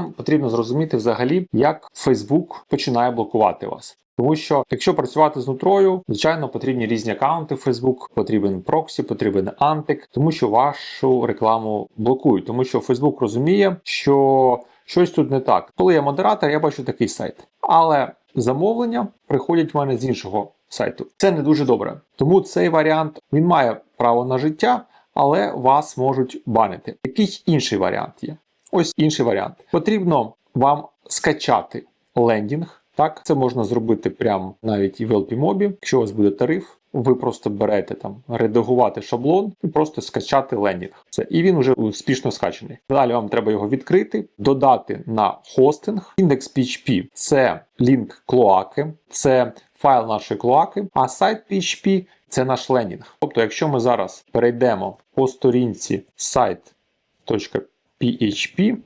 нам потрібно зрозуміти взагалі, як Facebook починає блокувати вас. Тому що якщо працювати з нутрою, звичайно, потрібні різні аккаунти в Facebook, потрібен проксі, потрібен антик, тому що вашу рекламу блокують, тому що Facebook розуміє, що щось тут не так. Коли я модератор, я бачу такий сайт, але замовлення приходять в мене з іншого сайту. Це не дуже добре. Тому цей варіант він має право на життя, але вас можуть банити. Який інший варіант є? Ось інший варіант. Потрібно вам скачати лендінг. Так, це можна зробити прямо навіть і в LPMOB. Якщо у вас буде тариф, ви просто берете там редагувати шаблон і просто скачати лендінг. Це і він вже успішно скачаний. Далі вам треба його відкрити, додати на хостинг. Індекс PHP – це лінк клоаки, це файл нашої клоаки, а сайт PHP – це наш лендінг. Тобто, якщо ми зараз перейдемо по сторінці site.php,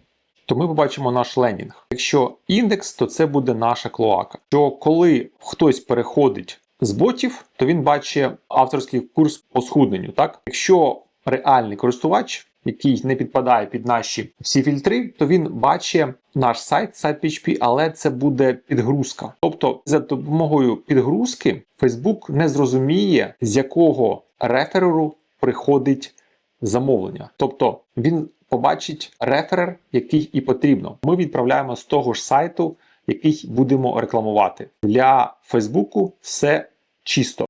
то ми побачимо наш лендінг. Якщо індекс, то це буде наша клоака. Що коли хтось переходить з ботів, то він бачить авторський курс по схудненню. Так, якщо реальний користувач, який не підпадає під наші всі фільтри, то він бачить наш сайт, сайт PHP, але це буде підгрузка. Тобто, за допомогою підгрузки Facebook не зрозуміє, з якого рефереру приходить замовлення. Тобто він побачить реферер, який і потрібно. Ми відправляємо з того ж сайту, який будемо рекламувати. Для Фейсбуку все чисто.